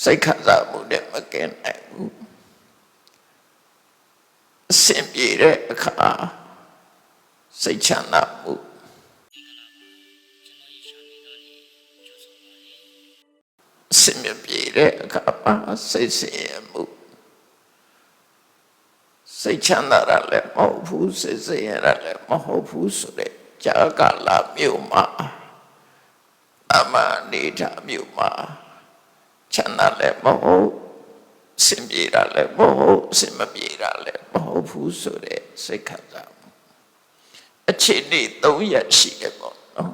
စိတ်ခံစားမှုနဲ့မကင်းနိုင်ဘူးအဆင်ပြေတဲ့အခါစိတ်ချမ်းသာမှုအဆင်မပြေတဲ့အခါမှာစိတ်ဆင်းရဲမှုစိတ်ချမ်းသာရလည်းမဟုတ်ဘူးစိတ်ဆင်းရဲရလည်းမဟုတ်ဘူးဆိုတဲ့ကြာကာလမြို့မှာအမနေတာမြို့မှာ ချမ်းသာလည်းမဟုတ်အဆင်ပြေတာလည်းမဟုတ်အဆင်မပြေတာလည်းမဟုတ်ဘူးဆိုတဲ့စိတ်ခံစားမှုအခြေအနေ၃ရက်ရှိတယ်ပေါ့နော်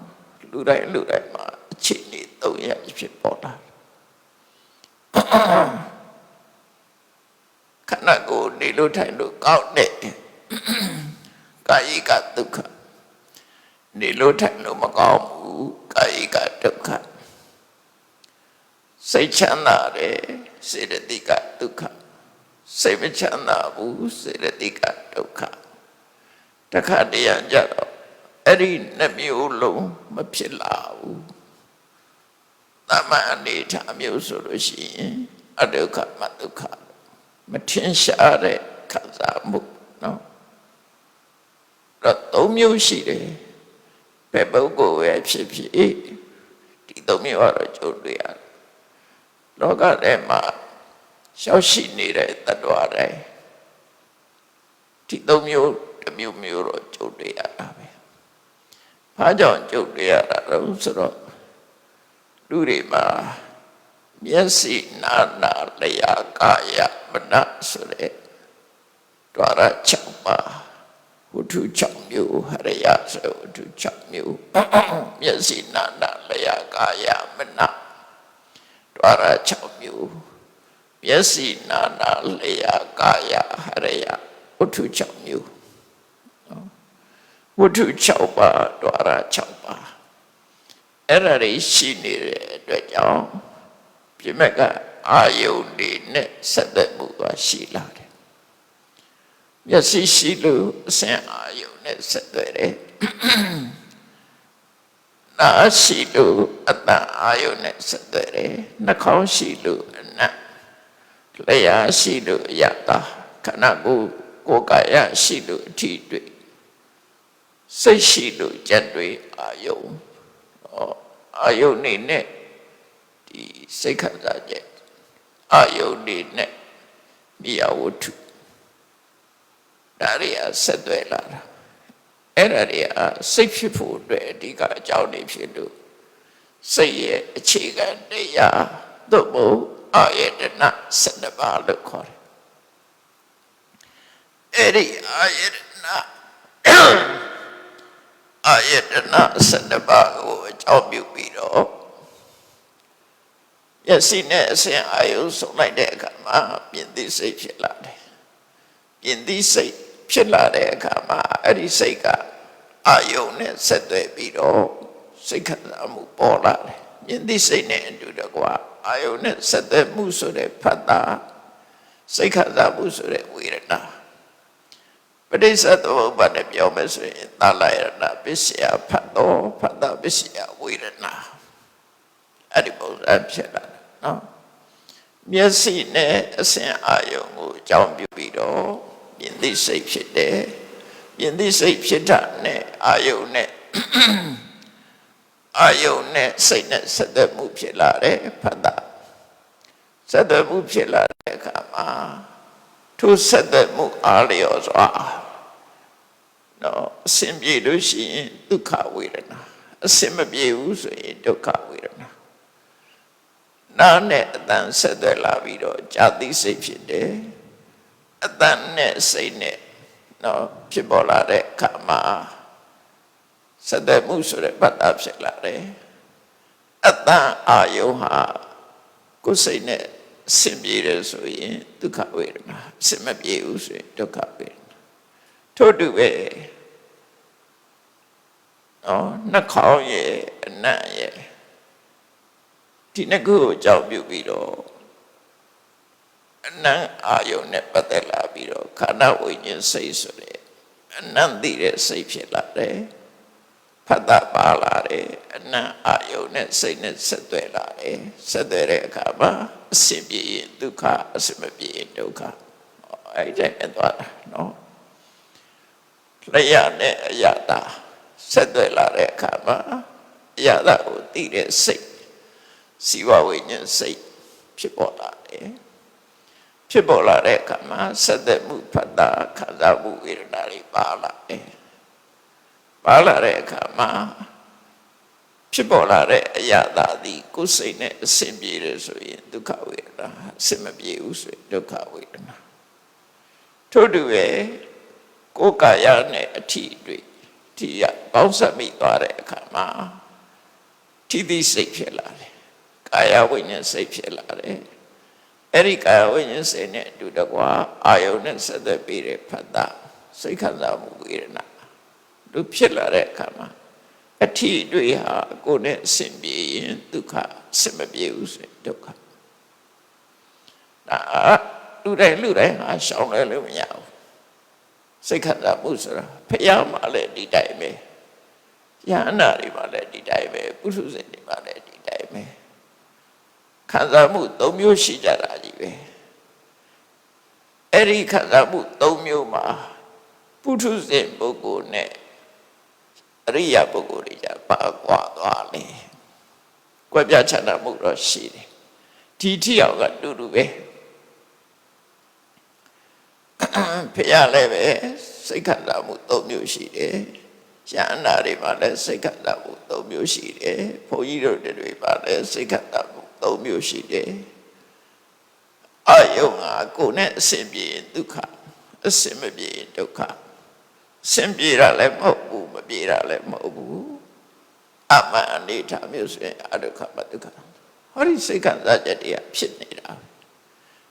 လူတိုင်းလူတိုင်းမှာအခြေအနေ၃ရက်ဖြစ်ပေါ်လာတယ်ခန္ဓာကိုယ်နေလို့ထိုင်လို့ကောင်းတဲ့ကာယကဒုက္ခနေလို့ထိုင်လို့မကောင်းဘူးကာယကဒုက္ခ စိတ်ချမ်းသာတယ်စေတသိကဒုက္ခစိတ်မချမ်းသာဘူးစေတသိကဒုက္ခတခါတရံကြတော့အဲ့ဒီနှမျိုးလုံးမဖြစ်လာဘူးသမန်အနေထားမျိုးဆိုလို့ရှိရင်အဒုက္ခမဒုက္ခမထင်ရှားတဲ့ခံစားမှုနော်တော့သုံးမျိုးရှိတယ်ဘယ်ပုဂ္ဂိုလ်ပဲဖြစ်ဖြစ်ဒီသုံးမျိုးကတော့ကြုံတွေ့ရတယ် လောကထဲမှာရှောက်ရှိနေတဲ့တ attva တိုင်းဒီသုံးမျိုးတစ်မျိုးမျိုးတော့ကြုံတွေ့ရတာပဲ။ဘာကြောင့်ကြုံတွေ့ရတာလဲဆိုတော့လူတွေမှာမျက်စိနာနာလျာကာယမနဆိုတဲ့ဒွါရ6ပါးဝတ္ထု6မျိုးဟရယဆိုဝတ္ထု6မျိုးမျက်စိနာနာလျာကာယမန ဒွါရ6မျိုးမျက်စိနာနာလျာကာယဟရယဝတ္ထု6မျိုးဝတ္ထု6ပါးဒွါရ6ပါးအဲ့ဒါတွေရှိနေတဲ့အတွက်ကြောင့်ပြမက်ကအာယုန်တွေနဲ့ဆက်သက်မှုကရှိလာတယ်မျက်စိရှိလို့အစင်အာယုန်နဲ့ဆက်သွယ်တယ် နားရှိလို့အတန်အာယုန်နဲ့ဆက်သွယ်တယ်နှာခေါင်းရှိလို့အနတ်လျှာရှိလို့အယတာခန္ဓာကိုယ်ကိုယ်ကာယရှိလို့အထီးတွေ့စိတ်ရှိလို့ကြက်တွေအာယုံအာယုန်နေနဲ့ဒီစိတ်ခံစားချက်အာယုန်နေနဲ့မိယဝတ္ထုဒါရီအဆက်သွဲလာတာ အဲ့ဒါတွေအစိတ်ဖြစ်ဖို့အတွက်အဓိကအကြောင်းတွေဖြစ်လို့စိတ်ရဲ့အခြေခံတရားသို့မဟုတ်အာယတနာ7ပါးလို့ခေါ်တယ်အဲ့ဒီအာယတနာအာယတနာ7ပါးကိုအကြောင်းပြုပြီးတော့မျက်စိနဲ့အစဉ်အာယုဆုံးလိုက်တဲ့အခါမှာမြင်သိစိတ်ဖြစ်လာတယ်မြင်သိစိတ် ဖြစ်လာတဲ့အခါမှာအဲ့ဒီစိတ်ကအာယုနဲ့ဆက်သွယ်ပြီးတော့စိတ်ခံစားမှုပေါ်လာတယ်မြင်သိစိတ်နဲ့အတူတကွာအာယုနဲ့ဆက်သွယ်မှုဆိုတဲ့ဖတ်တာစိတ်ခံစားမှုဆိုတဲ့ဝေဒနာပဋိစ္စသမုပ္ပါဒ်နဲ့ပြောမယ်ဆိုရင်သာလယနာပစ္စယဖတ်တော်ဖတ်တာပစ္စယဝေဒနာအဲ့ဒီပုံစံဖြစ်လာတယ်နော်မျက်စိနဲ့အစဉ်အာယုံကိုအကြောင်းပြုပြီးတော့ မြင်သိစိတ်ဖြစ်တယ်မြင်သိစိတ်ဖြစ်တာနဲ့အာယုံနဲ့အာယုံနဲ့စိတ်နဲ့ဆက်သွယ်မှုဖြစ်လာတယ်ဖတ်တာဆက်သွယ်မှုဖြစ်လာတဲ့အခါမှာထိုဆက်သက်မှုအားလျော်စွာနော်အစဉ်ပြေလို့ရှိရင်ဒုက္ခဝေဒနာအစဉ်မပြေဘူးဆိုရင်ဒုက္ခဝေဒနာနာနဲ့အတန်ဆက်သွယ်လာပြီးတော့ဇာတိစိတ်ဖြစ်တယ် အတန်နဲ့စိတ်နဲ့နော်ဖြစ်ပေါ်လာတဲ့အခါမှာဆက်သွယ်မှုဆိုတဲ့ပတ်တာဖြစ်လာတယ်အတန်အာယုဟာကိုယ်စိတ်နဲ့အစင်ပြေတယ်ဆိုရင်ဒုက္ခဝေဒနာအစင်မပြေဘူးဆိုရင်ဒုက္ခဝေဒနာထို့တူပဲနော်နှာခေါင်းရဲ့အနံ့ရဲ့ဒီနှစ်ခုကိုကြောက်ပြုပြီးတော့ အနံ့အာယုန်နဲ့ပတ်သက်လာပြီးတော့ခန္ဓာဝိညာဉ်စိတ်ဆိုတဲ့အနံ့သိတဲ့စိတ်ဖြစ်လာတယ်ဖဖတ်တာပါလာတယ်အနံ့အာယုန်နဲ့စိတ်နဲ့ဆက်သွယ်လာတယ်ဆက်သွယ်တဲ့အခါမှာအစင်ပြေရင်ဒုက္ခအစင်မပြေရင်ဒုက္ခအဲ့ဒါနဲ့သွားတာနော်လျှနဲ့အယတာဆက်သွယ်လာတဲ့အခါမှာအယတာကိုသိတဲ့စိတ်စီဝဝိညာဉ်စိတ်ဖြစ်ပေါ်လာတယ် ဖြစ်ပေါ်လာတဲ့အခါမှာဆက်သက်မှုဖတ်တာခံစားမှုဝေဒနာတွေပါလာတယ်ပါလာတဲ့အခါမှာဖြစ်ပေါ်လာတဲ့အရာသာသည်ကိုယ်စိတ်နဲ့အစဉ်ပြေတယ်ဆိုရင်ဒုက္ခဝေဒနာအစဉ်မပြေဘူးဆိုရင်ဒုက္ခဝေဒနာထို့တူပဲကိုယ်ကာယနဲ့အထီးတွေဒီရပေါင်းစပ်မိသွားတဲ့အခါမှာထိသိစိတ်ဖြစ်လာတယ်ကာယဝိညာဉ်စိတ်ဖြစ်လာတယ် အဲ့ဒီကာယဝိညာဉ်စိတ်နဲ့အတူတကွာအာယုန်နဲ့ဆက်သက်ပြီးတဲ့ဖတ်တာစိတ်ခံစားမှုဝေဒနာတို့ဖြစ်လာတဲ့အခါမှာအထီးတွေဟာကိုယ်နဲ့အစဉ်ပြေရင်ဒုက္ခအစဉ်မပြေဘူးဆိုရင်ဒုက္ခဒါလူတိုင်းလူတိုင်းဟာရှောင်လဲလို့မရဘူးစိတ်ခံစားမှုဆိုတာဖျားမှလည်းဒီတိုင်းပဲယန္နာတွေမှလည်းဒီတိုင်းပဲပုထုဇဉ်တွေမှလည်းဒီတိုင်းပဲ ခံစားမှု၃မျိုးရှိကြတာကြီးပဲအဲ့ဒီခံစားမှု၃မျိုးမှာပုထုဇဉ်ပုဂ္ဂိုလ်နဲ့အရိယာပုဂ္ဂိုလ်တွေကြပါကွာသွားလေ။ကွဲပြားခြားနာမှုတော့ရှိတယ်။ဒီထိအောင်ကတူတူပဲ။ဖရလည်းပဲစိတ်ခန္ဓာမှု၃မျိုးရှိတယ်။ဉာဏ်နာတွေမှာလည်းစိတ်ခန္ဓာမှု၃မျိုးရှိတယ်။ဘုန်းကြီးတို့တွေမှာလည်းစိတ်ခန္ဓာမှု ၃မျိုးရှိတယ်။အာယုံကကိုယ်နဲ့အစဉ်ပြေရင်ဒုက္ခအစဉ်မပြေရင်ဒုက္ခစင်ပြေတာလည်းမဟုတ်ဘူးမပြေတာလည်းမဟုတ်ဘူးအမှန်အနေထားမျိုးဆိုရင်အဒုက္ခမဒုက္ခဟောဒီစိတ်ခံစားချက်တွေကဖြစ်နေတာ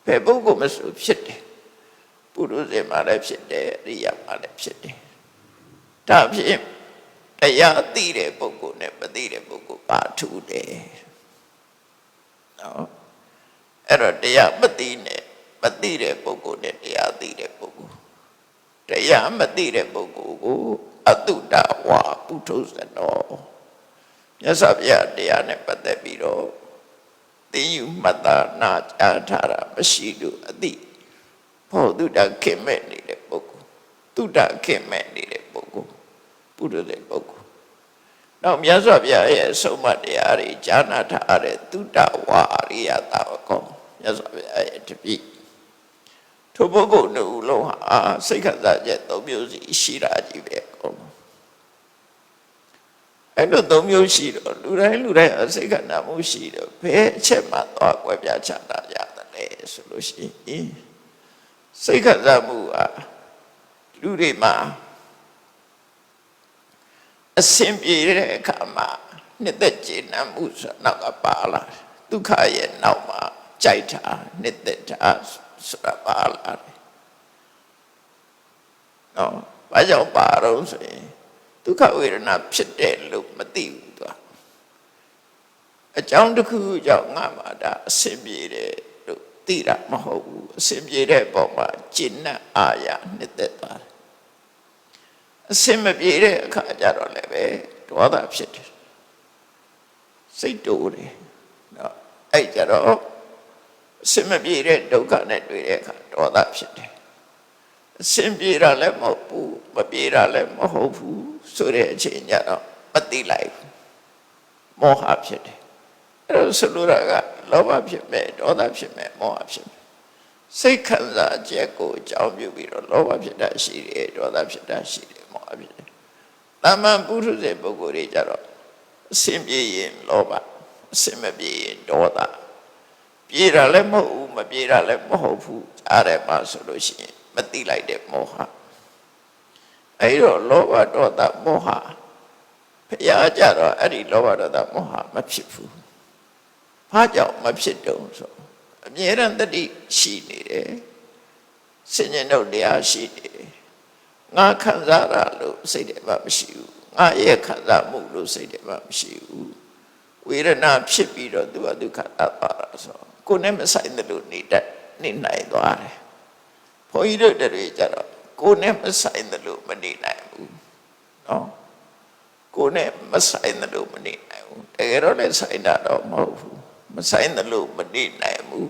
ဘယ်ပုဂ္ဂိုလ်မဆိုဖြစ်တယ်ပုရုဇဉ်မှာလည်းဖြစ်တယ်အရိယာမှာလည်းဖြစ်တယ်ဒါဖြင့်တရားသိတဲ့ပုဂ္ဂိုလ်နဲ့မသိတဲ့ပုဂ္ဂိုလ်ပါထူးတယ် နော်အဲ့တော့တရားမသိနဲ့မသိတဲ့ပုဂ္ဂိုလ်နဲ့တရားသိတဲ့ပုဂ္ဂိုလ်တရားမသိတဲ့ပုဂ္ဂိုလ်ကိုအတုတဝါပုထုဇနောမြတ်စွာဘုရားတရားနဲ့ပတ်သက်ပြီးတော့သိယူမှတ်သားနာကြားထားတာမရှိလို့အတိဘောတုတခင်မဲ့နေတဲ့ပုဂ္ဂိုလ်တုတခင်မဲ့နေတဲ့ပုဂ္ဂိုလ်ပုထုဇဉ်ပုဂ္ဂိုလ် နောက်မြတ်စွာဘုရားရဲ့ဆုံးမတရားတွေဈာနာထားတဲ့တုတဝါအရိယတာဝကောမြတ်စွာဘုရားရဲ့တပည့်ထိုပုဂ္ဂိုလ်တို့ဦးလုံးဟာစိတ်ခန္ဓာချက်သုံးမျိုးစီရှိတာကြီးပဲအကုန်လုံးအဲ့လိုသုံးမျိုးရှိတော့လူတိုင်းလူတိုင်းအစိတ်ခန္ဓာမှုရှိတော့ဘယ်အချက်မှသွားကွဲပြားချတာရတယ်လဲဆိုလို့ရှိရင်စိတ်ခန္ဓာမှုဟာလူတွေမှာ အစဉ်ပြေတဲ့အခါမှာနှစ်သက်ကျေနပ်မှုဆိုနောက်ကပါလာဒုက္ခရဲ့နောက်မှာကြိုက်တာနှစ်သက်တာဆိုတာပါလာတယ်နော်ဘာကြောင့်ပါတော့ဆိုရင်ဒုက္ခဝေဒနာဖြစ်တယ်လို့မသိဘူးသူအကြောင်းတစ်ခုကြောင့်ငါမှာဒါအစင်ပြေတယ်လို့သိတာမဟုတ်ဘူးအစင်ပြေတဲ့ပုံမှာကျင့်နဲ့အာရနှစ်သက်သွားတယ် အစင်မပြေတဲ့အခါကျတော့လည်းပဲဒေါသဖြစ်တယ်စိတ်တိုးတယ်နော်အဲ့ကြတော့အစင်မပြေတဲ့ဒုက္ခနဲ့တွေ့တဲ့အခါဒေါသဖြစ်တယ်အစင်ပြေတာလည်းမဟုတ်ဘူးမပြေတာလည်းမဟုတ်ဘူးဆိုတဲ့အချိန်ကျတော့မသိလိုက်ဘူးမောဟဖြစ်တယ်အဲ့တော့ဆိုလိုတာကလောဘဖြစ်မဲ့ဒေါသဖြစ်မဲ့မောဟဖြစ်မဲ့စိတ်ခံစားချက်ကိုအကြောင်းပြုပြီးတော့လောဘဖြစ်တာရှိတယ်ဒေါသဖြစ်တာရှိတယ် မောဟဖြစ်တယ်တာမန်ပုထုဇဉ်ပုဂ္ဂိုလ်တွေကြတော့အစင်ပြေရင်လောဘအစင်မပြေရင်ဒေါသပြေတာလည်းမဟုတ်ဘူးမပြေတာလည်းမဟုတ်ဘူးအားရမှာဆိုလို့ရှိရင်မသိလိုက်တဲ့မောဟအဲ့တော့လောဘဒေါသမောဟဖျားကြတော့အဲ့ဒီလောဘဒေါသမောဟမဖြစ်ဘူးဘာကြောင့်မဖြစ်တုံးဆိုအမြဲတမ်းတတိရှိနေတယ်စဉ္ညာတို့တရားရှိနေတယ် ငါခံစားရလို့စိတ်တွေမှမရှိဘူးငါရဲ့ခံစားမှုလို့စိတ်တွေမှမရှိဘူးဝေဒနာဖြစ်ပြီးတော့သူကဒုက္ခအပ်ပါဆိုကိုယ်နဲ့မဆိုင်တယ်လို့နေတတ်နေနိုင်သွားတယ်ဘုန်းကြီးတို့တွေကြတော့ကိုယ်နဲ့မဆိုင်တယ်လို့မနေနိုင်ဘူးနော်ကိုယ်နဲ့မဆိုင်တယ်လို့မနေနိုင်ဘူးတကယ်တော့လည်းဆိုင်တာတော့မဟုတ်ဘူးမဆိုင်တယ်လို့မနေနိုင်ဘူး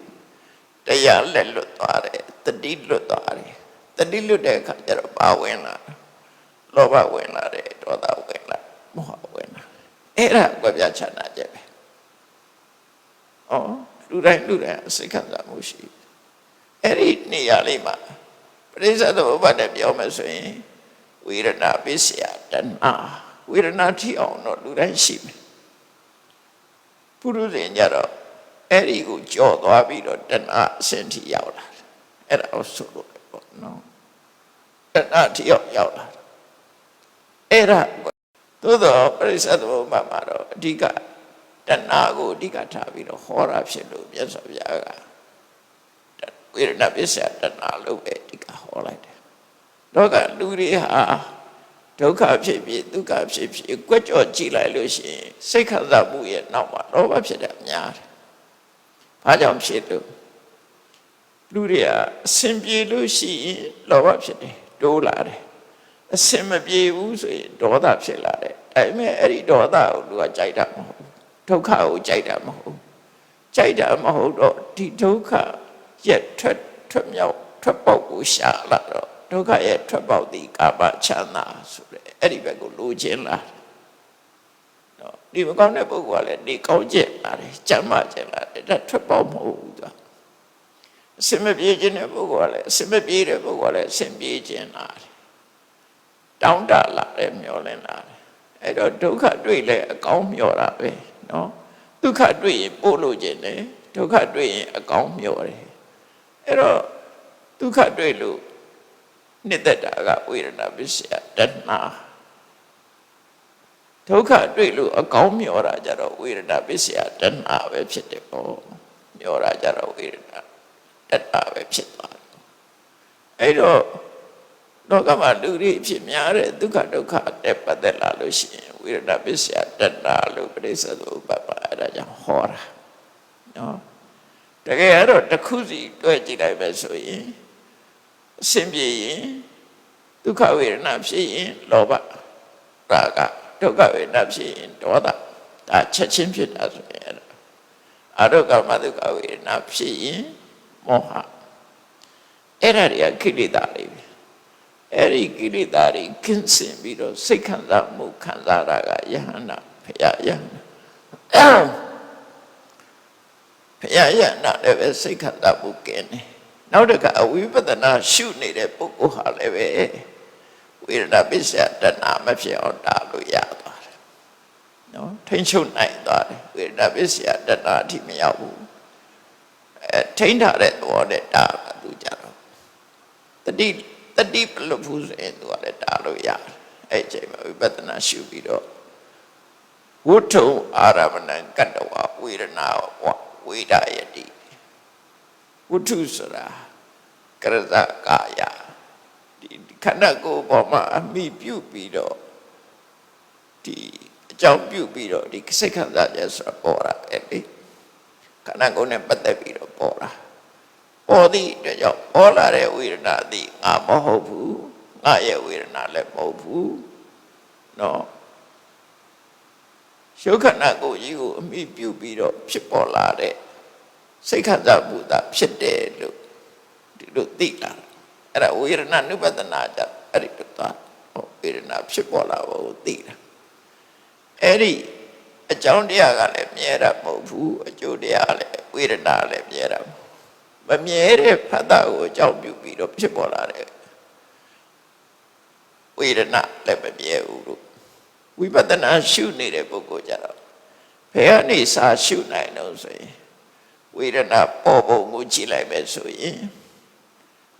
တရားလက်လွတ်သွားတယ်တတိလွတ်သွားတယ် တတိလွတ်တဲ့အခါကျတော့ပါဝင်လာတယ်လောဘဝင်လာတယ်ဒေါသဝင်လာမောဟဝင်လာအဲ့ဒါကွက်ပြချနာချက်ပဲဩလူတိုင်းလူတိုင်းအစိတ်ခံစားမှုရှိတယ်အဲ့ဒီနေရာလေးမှာပရိစ္ဆေသမုပ္ပါဒ်နဲ့ပြောမယ်ဆိုရင်ဝေဒနာပစ္စယတဏှာဝေဒနာထိအောင်တော့လူတိုင်းရှိမယ်ပုရုဇဉ်ကြတော့အဲ့ဒီကိုကြော်သွားပြီးတော့တဏှာအဆင့်ထိရောက်လာတယ်အဲ့ဒါကိုဆိုလို့ပေါ့နော်တ ဏှာထိရောက်ရောက်လာတယ်အဲ့ဒါသို့တော့ပရိစ္ဆေသမုပ္ပါဒ်မှာတော့အဓိကတဏှာကိုအဓိကထားပြီးတော့ဟောတာဖြစ်လို့မြတ်စွာဘုရားကဝေဒနာပစ္စယတဏှာလို့ပဲအဓိကဟောလိုက်တယ်တော့ကလူတွေဟာဒုက္ခဖြစ်ဖြစ်ဒုက္ခဖြစ်ဖြစ်ကြွက်ကြော်ကြည့်လိုက်လို့ရှိရင်စိတ်ခံစားမှုရဲ့နောက်မှာလောဘဖြစ်တဲ့အများတယ်။ဘာကြောင့်ဖြစ်လို့လူတွေကအစင်ပြေလို့ရှိရင်လောဘဖြစ်တယ် တိုးလာတယ်။အစင်မပြေဘူးဆိုရင်ဒေါသဖြစ်လာတယ်။ဒါပေမဲ့အဲ့ဒီဒေါသကိုလူကကြိုက်တာမဟုတ်ဘူး။ဒုက္ခကိုကြိုက်တာမဟုတ်ဘူး။ကြိုက်တာမဟုတ်တော့ဒီဒုက္ခရက်ထွက်ထွက်မြောက်ထွက်ပေါက်ကိုရှာလာတော့ဒုက္ခရဲ့ထွက်ပေါက်ဒီကာမချမ်းသာဆိုတဲ့အဲ့ဒီဘက်ကိုလိုချင်လာနော်ဒီမကောင်းတဲ့ပုဂ္ဂိုလ်ကလည်းဒီကောင်းကျင်လာတယ်ကြမ်းမာကျင်လာတယ်ဒါထွက်ပေါက်မဟုတ်ဘူးသူ အစင်မပြေခြင်းတဲ့ပုဂ္ဂိုလ်ကလည်းအစင်မပြေတဲ့ပုဂ္ဂိုလ်ကလည်းအစင်ပြေခြင်းလာတယ်တောင်းတလာတယ်မျောလင်းလာတယ်အဲ့တော့ဒုက္ခတွေ့လဲအကောင်းမျောတာပဲနော်ဒုက္ခတွေ့ရင်ပို့လို့ခြင်းတယ်ဒုက္ခတွေ့ရင်အကောင်းမျောတယ်အဲ့တော့ဒုက္ခတွေ့လို့နှစ်သက်တာကဝေဒနာပစ္စယတဏှာဒုက္ခတွေ့လို့အကောင်းမျောတာကြတော့ဝေဒနာပစ္စယတဏှာပဲဖြစ်တယ်ပေါ့မျောတာကြတော့ဝေဒနာ တဏှာပဲဖြစ်သွားတယ်အဲ့တော့လောကမှာလူတွေဖြစ်များတဲ့ဒုက္ခဒုက္ခတဲ့ပတ်သက်လာလို့ရှိရင်ဝေဒနာပစ္စယတဏှာလို့ပြိဿသုပ္ပပါအဲ့ဒါကြောင့်ဟောတာနော်တကယ်ကတော့တစ်ခုစီတွဲကြည့်လိုက်ပဲဆိုရင်အစင်ပြေရင်ဒုက္ခဝေဒနာဖြစ်ရင်လောဘရာဂဒုက္ခဝေဒနာဖြစ်ရင်ဒေါသဒါချက်ချင်းဖြစ်တာဆိုရင်အဲ့ဒါအရုကမဒုက္ခဝေဒနာဖြစ်ရင် မောဟအဲ့ဒါတွေကကိလေသာတွေပဲအဲ့ဒီကိလေသာတွေကင်းစင်ပြီးတော့စိတ်ခံစားမှုခံစားတာကယဟန္တာဖရာယဟန္တာဖရာယဟန္တာလည်းပဲစိတ်ခံစားမှုကင်းတယ်နောက်တစ်ခါအဝိပဿနာရှုနေတဲ့ပုဂ္ဂိုလ်ဟာလည်းပဲဝေဒနာပစ္စယတဏမဖြစ်အောင်တာလို့ရသွားတယ်နော်ထိမ့်ချုပ်နိုင်သွားတယ်ဝေဒနာပစ္စယတဏအထိမရောက်ဘူးအဲ ထိမ့်ထားတဲ့သဘောနဲ့တာသူကြတော့တတိတတိပလဖူးဆိုရင်သူကလည်းတာလို့ရတယ်အဲ့အချိန်မှာဝိပဿနာရှုပြီးတော့ဝုထုံအာရမဏံကတ္တဝဝေဒနာဝေဒယတိဝုထုဆိုတာကရဇကာယဒီခန္ဓာကိုယ်ပေါ်မှာအမိပြုပြီးတော့ဒီအကြောင်းပြုပြီးတော့ဒီစိတ်ခံစားချက်ဆိုတာပေါ်တာပဲလေ ခန္ဓာကိုယ်နဲ့ပတ်သက်ပြီးတော့ပေါ်တာပေါ်သည့်အတွက်ကြောင့်ပေါ်လာတဲ့ဝေဒနာသည်ငါမဟုတ်ဘူးငါရဲ့ဝေဒနာလည်းမဟုတ်ဘူးနော်ရှုခန္ဓာကိုယ်ကြီးကိုအမိပြုပြီးတော့ဖြစ်ပေါ်လာတဲ့စိတ်ခန္ဓာဘုဒ္ဓဖြစ်တယ်လို့ဒီလိုသိလာအဲ့ဒါဝေဒနာနုပဒနာကြအဲ့ဒီတော့ဝေဒနာဖြစ်ပေါ်လာဖို့သိတာအဲ့ဒီ အကြောင်းတရားကလည်းမြဲတာမဟုတ်ဘူးအကျိုးတရားလည်းဝေဒနာလည်းမြဲတာမမြဲတဲ့ဖတ်တာကိုအကြောင်းပြုပြီးတော့ဖြစ်ပေါ်လာတဲ့ဝေဒနာလည်းမမြဲဘူးလို့ဝိပဿနာရှုနေတဲ့ပုဂ္ဂိုလ်ကြတော့ဘယ်ကနေစာရှုနိုင်တော့ဆိုရင်ဝေဒနာပေါ်ပုံကိုကြည့်လိုက်မယ်ဆိုရင်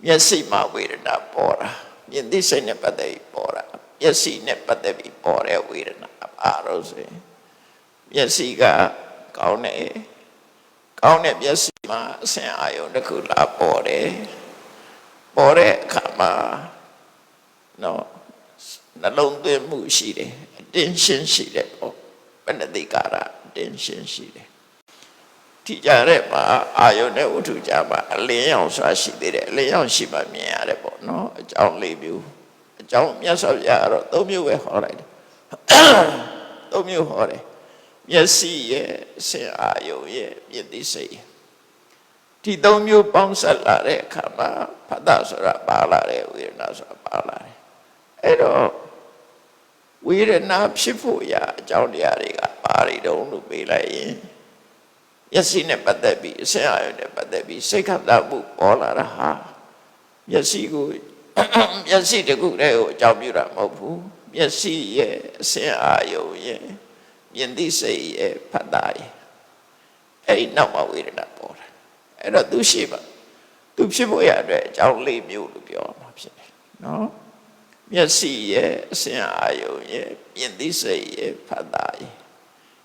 မျက်စိမှာဝေဒနာပေါ်တာမြင်သိစိတ်နဲ့ပတ်သက်ပြီးပေါ်တာမျက်စိနဲ့ပတ်သက်ပြီးပေါ်တဲ့ဝေဒနာပါတော့ဆိုရင် မျက်စိကကောင်းတယ်ကောင်းတဲ့မျက်စိမှာအဆင်အာယုံတစ်ခုလာပေါ်တယ်ပေါ်တဲ့အခါမှာနော်နှလုံးသွင်းမှုရှိတယ်အတင်းရှင်းရှိတယ်ပေါ့ဘယ်နှသိကာရအတင်းရှင်းရှိတယ်ထိကြတဲ့မှာအာယုန်နဲ့ဝတ္ထုကြမှာအလင်းရောင်စွာရှိသေးတယ်အလင်းရောင်ရှိမှမြင်ရတယ်ပေါ့နော်အကြောင်းလေးမျိုးအကြောင်းမြတ်စွာဘုရားကတော့သုံးမျိုးပဲဟောလိုက်တယ်သုံးမျိုးဟောတယ် မျက်စိရဲ့အစင်အာယုံရဲ့မြင့်သိစိတ်ရဲ့ဒီသုံးမျိုးပေါင်းဆက်လာတဲ့အခါမှာဖတ်တာဆိုတာပါလာတယ်ဝေဒနာဆိုတာပါလာတယ်အဲ့တော့ဝေဒနာဖြစ်ဖို့ရာအကြောင်းတရားတွေကပါရီတုံးလို့ပြေးလိုက်ရင်မျက်စိနဲ့ပတ်သက်ပြီးအစင်အာယုံနဲ့ပတ်သက်ပြီးစိတ်ခန္ဓာမှုပေါ်လာတာဟာမျက်စိကိုမျက်စိတစ်ခုတည်းကိုအကြောင်းပြုတာမဟုတ်ဘူးမျက်စိရဲ့အစင်အာယုံရဲ့ မြင်သိစိတ်ရဲ့ဖတ်တာရဲ့အဲ့ဒီနောက်မှဝေဒနာပေါ်တာအဲ့တော့သူရှိပါသူဖြစ်ဖို့ရအတွက်အကြောင်းလေးမျိုးလို့ပြောမှာဖြစ်တယ်နော်မျက်စိရဲ့အစင်အာယုံရဲ့မြင်သိစိတ်ရဲ့ဖတ်တာရဲ့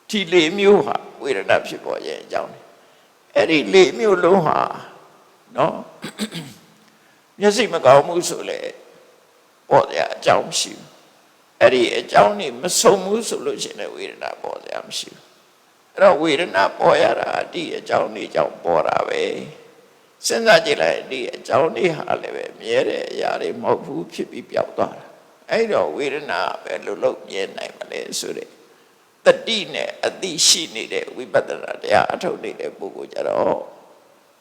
ဒီလေးမျိုးဟာဝေဒနာဖြစ်ပေါ်ရဲ့အကြောင်းလေအဲ့ဒီလေးမျိုးလုံးဟာနော်မျက်စိမကောင်းမှုဆိုလေပေါ်ကြအကြောင်းမရှိဘူး အဲ့ဒီအကြောင်းนี่မဆုံးဘူးဆိုလို့ရှိရင်လည်းဝေဒနာပေါ်ကြမရှိဘူးအဲ့တော့ဝေဒနာပေါ်ရတာဒီအကြောင်းนี่ကြောင့်ပေါ်တာပဲစဉ်းစားကြည့်လိုက်ဒီအကြောင်းนี่ဟာလည်းပဲမြဲတဲ့အရာတွေမဟုတ်ဘူးဖြစ်ပြီးပျောက်သွားတာအဲ့တော့ဝေဒနာပဲလို့လို့မြဲနိုင်မလဲဆိုတဲ့တတိနဲ့အတိရှိနေတဲ့ဝိပဿနာတရားအထုတ်နေတဲ့ပုဂ္ဂိုလ်ကြတော့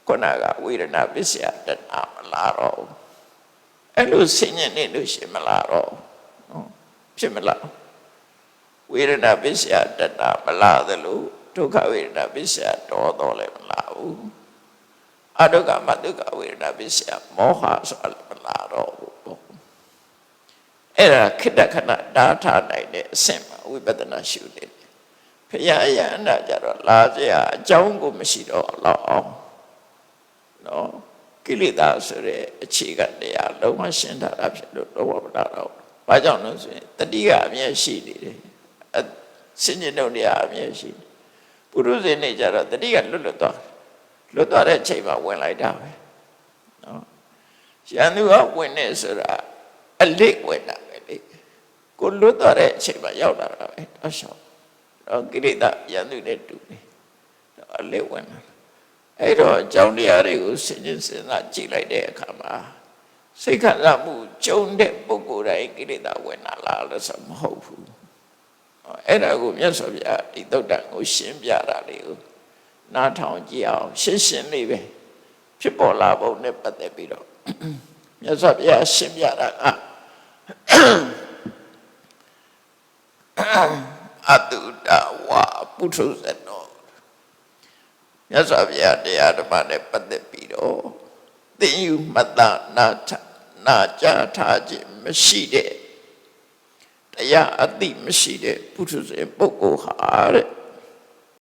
ခုနကဝေဒနာပစ္စယတဏမလာတော့ဘူးအဲ့လိုဆင်ញင်နေလို့ရှိရင်မလာတော့ဘူးနော် ဖြစ်မလားဝေဒနာပစ္စယတဏမလာသလိုဒုက္ခဝေဒနာပစ္စယတော်တော်လည်းမလာဘူးအဒုက္ခမဒုက္ခဝေဒနာပစ္စယမောဟဆိုတာလည်းမလာတော့ဘူးပေါ့အဲ့ဒါခိတ္တခဏဒါထနိုင်တဲ့အဆင့်မှာဝိပဿနာရှုနေတယ်ဖရာယန္တာကြတော့လာကြအကြောင်းကိုမရှိတော့လောက်အောင်နော်ကိလေသာဆိုတဲ့အခြေခံတရားလုံးဝရှင်းထားတာဖြစ်လို့လုံးဝမလာတော့ ဘူး။ဘာကြောင့်လဲဆိုရင်တတိကအမြဲရှိနေတယ်။အစဉ္ညတုံတရားအမြဲရှိနေ။ပုရုဇဉ်နေကြတော့တတိကလွတ်လွတ်သွားတယ်။လွတ်သွားတဲ့အချိန်မှာဝင်လိုက်တာပဲ။နော်။ရန်သူကဝင်နေဆိုတာအလိတ်ဝင်တာပဲလေ။ကိုလွတ်သွားတဲ့အချိန်မှာရောက်လာတာပဲ။တော့ရှောက်။တော့ကိလေသာရန်သူနဲ့တူတယ်။တော့အလိတ်ဝင်တာ။အဲ့တော့အကြောင်းတရားတွေကိုစဉ်းကျင်စဉ်းစားကြည့်လိုက်တဲ့အခါမှာ စိတ်ခန္ဓာမှုကြုံတဲ့ပုဂ္ဂိုလ်တိုင်းကိလေသာဝင်လာလားလို့ဆိုမဟုတ်ဘူး။ဟောအဲ့ဒါကိုမြတ်စွာဘုရားဒီသုတ်တန်ကိုရှင်းပြတာလေးကိုနားထောင်ကြည့်အောင်ရှင်းရှင်းလေးပဲဖြစ်ပေါ်လာပုံနဲ့ပတ်သက်ပြီးတော့မြတ်စွာဘုရားရှင်းပြတာကအတုတဝပုထုဇနောမြတ်စွာဘုရားတရားဓမ္မနဲ့ပတ်သက်ပြီးတော့ သင်ယူမှတ်သားနာထနာကြားထားခြင်းမရှိတဲ့တရားအသိမရှိတဲ့ပုထုဇဉ်ပုဂ္ဂိုလ်ဟာတဲ့